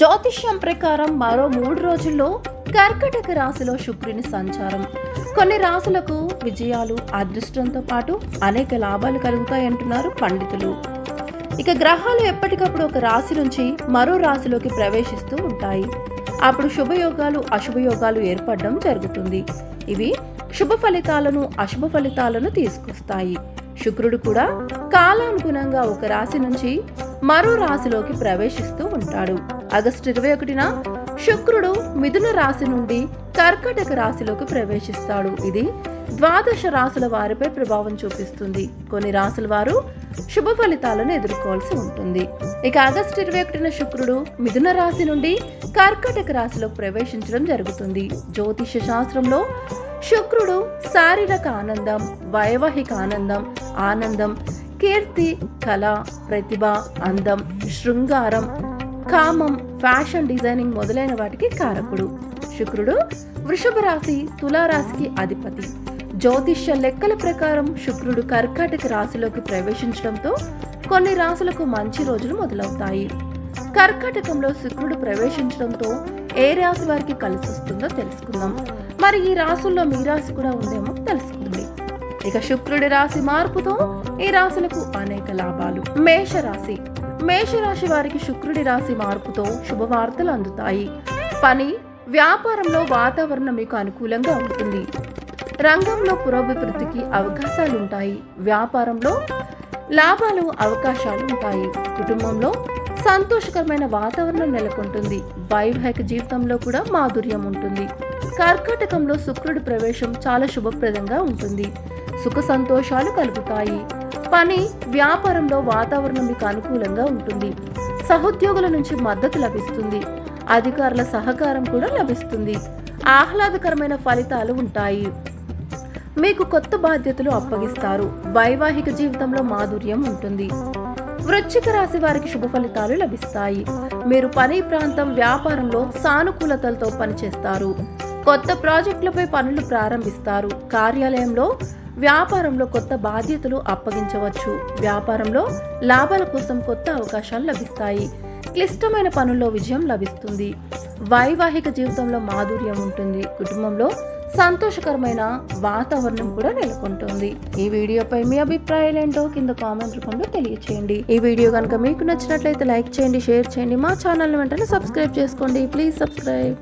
జ్యోతిష్యం ప్రకారం మరో మూడు రోజుల్లో కర్కటక రాశిలో శుక్రుని సంచారం. కొన్ని రాశులకు విజయాలు అదృష్టంతో పాటు అనేక లాభాలు కలుగుతాయంటున్నారు పండితులు. ఇక గ్రహాలు ఎప్పటికప్పుడు ఒక రాశి నుంచి మరో రాశిలోకి ప్రవేశిస్తూ ఉంటాయి. అప్పుడు శుభయోగాలు అశుభయోగాలు ఏర్పడడం జరుగుతుంది. ఇవి శుభ ఫలితాలను అశుభ ఫలితాలను తీసుకొస్తాయి. శుక్రుడు కూడా కాలానుగుణంగా ఒక రాశి నుంచి మరో రాశిలోకి ప్రవేశిస్తూ ఉంటాడు. ఆగస్టు ఇరవై ఒకటిన శుక్రుడు మిథున రాశి నుండి కర్కటక రాశిలోకి ప్రవేశిస్తాడు. ఇది ద్వాదశ రాశుల వారిపై ప్రభావం చూపిస్తుంది. కొన్ని రాశుల వారు శుభ ఫలితాలను ఎదుర్కోవాల్సి ఉంటుంది. ఇక ఆగస్టు ఇరవై ఒకటిన శుక్రుడు మిథున రాశి నుండి కర్కటక రాశిలో ప్రవేశించడం జరుగుతుంది. జ్యోతిష శాస్త్రంలో శుక్రుడు శారీరక ఆనందం వైవాహిక ఆనందం ఆనందం కీర్తి కళ ప్రతిభ అందం శృంగారం కామం ఫ్యాషన్ డిజైనింగ్ మొదలైన వాటికి కారకుడు. శుక్రుడు వృషభ రాశి తులారాశికి అధిపతి. జ్యోతిష్య లెక్కల ప్రకారం శుక్రుడు కర్కాటక రాశిలోకి ప్రవేశించడంతో కొన్ని రాశులకు మంచి రోజులు మొదలవుతాయి. కర్కాటకంలో శుక్రుడు ప్రవేశించడంతో ఏ రాశి వారికి కలిసి వస్తుందో తెలుసుకుందాం. మరి ఈ రాశుల్లో మీ రాశి కూడా ఉందేమో తెలుసుకోండి ఇక శుక్రుడి రాశి మార్పుతో ఈ రాశులకు అనేక లాభాలు. మేష రాశి మేషరాశి వారికి శుక్రుడి రాశి మార్పుతో శుభవార్తలు అందుతాయి. పని వ్యాపారంలో వాతావరణం మీకు అనుకూలంగా ఉంటుంది. రంగంలో పురోభివృద్ధికి అవకాశాలు ఉంటాయి వ్యాపారంలో లాభాలు అవకాశాలు ఉంటాయి. కుటుంబంలో సంతోషకరమైన వాతావరణం నెలకొంటుంది. వైవాహిక జీవితంలో కూడా మాధుర్యం ఉంటుంది. కర్కాటకంలో శుక్రుడి ప్రవేశం చాలా శుభప్రదంగా ఉంటుంది. సుఖ సంతోషాలు కలుగుతాయి. పని వ్యాపారంలో వాతావరణం మీకు అనుకూలంగా ఉంటుంది. సహోద్యోగుల నుంచి మద్దతు లభిస్తుంది. అధికారుల సహకారం కూడా లభిస్తుంది. ఆహ్లాదకరమైన ఫలితాలు ఉంటాయి. మీకు కొత్త బాధ్యతలు అప్పగిస్తారు. వైవాహిక జీవితంలో మాధుర్యం ఉంటుంది. వృశ్చిక రాశి వారికి శుభ ఫలితాలు లభిస్తాయి. మీరు పని ప్రాంతం వ్యాపారంలో సానుకూలతలతో పనిచేస్తారు. కొత్త ప్రాజెక్టులపై పనులు ప్రారంభిస్తారు. కార్యాలయంలో వ్యాపారంలో కొత్త బాధ్యతలు అప్పగించవచ్చు. వ్యాపారంలో లాభాల కోసం కొత్త అవకాశాలు లభిస్తాయి. క్లిష్టమైన పనుల్లో విజయం లభిస్తుంది. వైవాహిక జీవితంలో మాధుర్యం ఉంటుంది. కుటుంబంలో సంతోషకరమైన వాతావరణం కూడా నెలకొంటుంది. ఈ వీడియోపై మీ అభిప్రాయాలు ఏంటో కింద కామెంట్ రూపంలో తెలియచేయండి. ఈ వీడియో కనుక మీకు నచ్చినట్లయితే లైక్ చేయండి షేర్ చేయండి. మా ఛానల్ వెంటనే సబ్స్క్రైబ్ చేసుకోండి. Please subscribe.